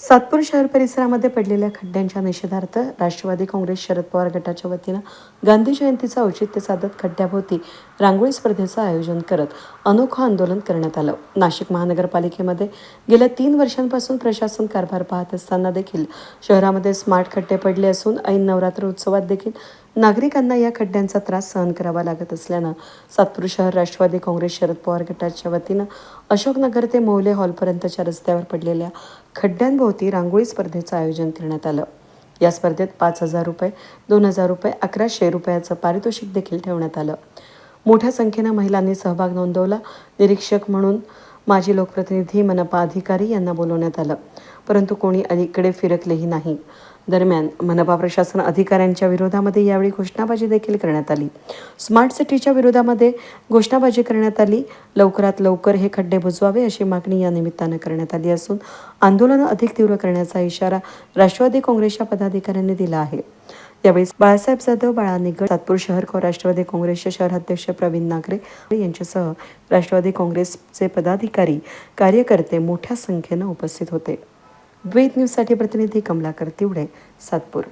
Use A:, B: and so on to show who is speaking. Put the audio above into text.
A: सातपूर शहर परिसरामध्ये पडलेल्या खड्ड्यांच्या निषेधार्थ राष्ट्रवादी काँग्रेस शरद पवार गटाच्या वतीनं गांधी जयंतीचं औचित्य साधत खड्ड्याभोवती रांगोळी स्पर्धेचं आयोजन करत अनोखं आंदोलन करण्यात आलं. नाशिक महानगरपालिकेमध्ये गेल्या तीन वर्षांपासून प्रशासन कारभार पाहत असताना देखील शहरामध्ये स्मार्ट खड्डे पडले असून ऐन नवरात्र उत्सवात देखील नागरिकांना या खड्ड्यांचा त्रास सहन करावा लागत असल्यानं सातपूर शहर राष्ट्रवादी काँग्रेस शरद पवार गटाच्या वतीनं अशोकनगर ते मोहले हॉलपर्यंतच्या रस्त्यावर पडलेल्या खड्ड्यांभोवती रांगोळी स्पर्धेचं आयोजन करण्यात आलं. या स्पर्धेत पाच हजार रुपये दोन हजार रुपये अकराशे रुपयाचं पारितोषिक देखील ठेवण्यात आलं. मोठ्या संख्येनं महिलांनी सहभाग नोंदवला. निरीक्षक म्हणून माजी लोकप्रतिनिधी मनपा अधिकारी यांना बोलवण्यात आलं. परंतु कोणी अलीकडे फिरकलेही नाही. दरम्यान मनपा प्रशासन अधिकाऱ्यांच्या विरोधामध्ये यावेळी घोषणाबाजी देखील करण्यात आली. स्मार्ट सिटीच्या विरोधामध्ये घोषणाबाजी करण्यात आली. लवकरात लवकर हे खड्डे बुजवावे अशी मागणी या निमित्तानं करण्यात आली असून आंदोलनं अधिक तीव्र करण्याचा इशारा राष्ट्रवादी काँग्रेसच्या पदाधिकाऱ्यांनी दिला आहे. यावेळी बाळासाहेब जाधव बाळा निगड सातपूर शहर काँ- राष्ट्रवादी काँग्रेसचे शहर अध्यक्ष प्रवीण नागरे यांच्यासह राष्ट्रवादी काँग्रेसचे पदाधिकारी कार्यकर्ते मोठ्या संख्येनं उपस्थित होते. द्वैत न्यूजसाठी प्रतिनिधी कमलाकर तिवडे सातपूर.